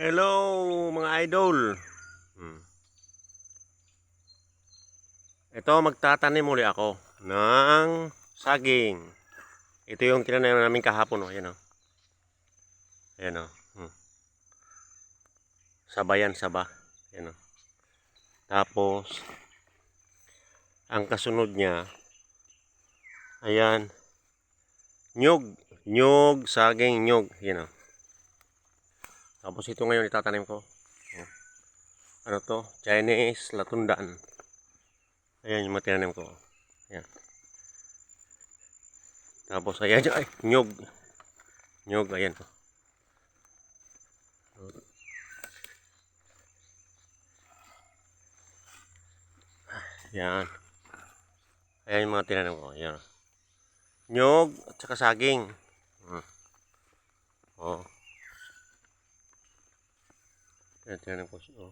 Hello mga idol. Hmm. Ito magtatanim muli ako ng saging. Ito yung tinanim namin kahapon oh, ayan oh. Ayan oh. Hmm. Sabayan saba. Ayan oh. Tapos ang kasunod niya ayan nyug, nyug, saging, nyug, ayan oh. Tapos ito ngayon itatanim ko. Ano to? Chinese latundaan. Ayan yung mga ko. Ayan. Tapos ayan ay nyog. Nyog ayan. Ayan. Ayan yung mga tinanim ko. Ayan. Nyog at saka saging. Hmm. Oh. Ayan, tinanim ko. Oh.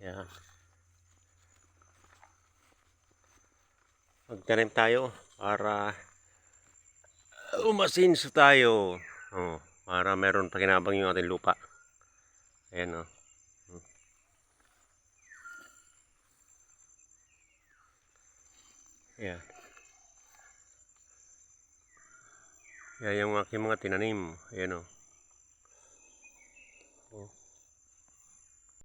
Ayan. Magtanim tayo para umasinso tayo. Oh, para meron pakinabang yung ating lupa. Ayan oh. Hmm. Ayan. Yan yung aking mga tinanim. Ayan oh. possible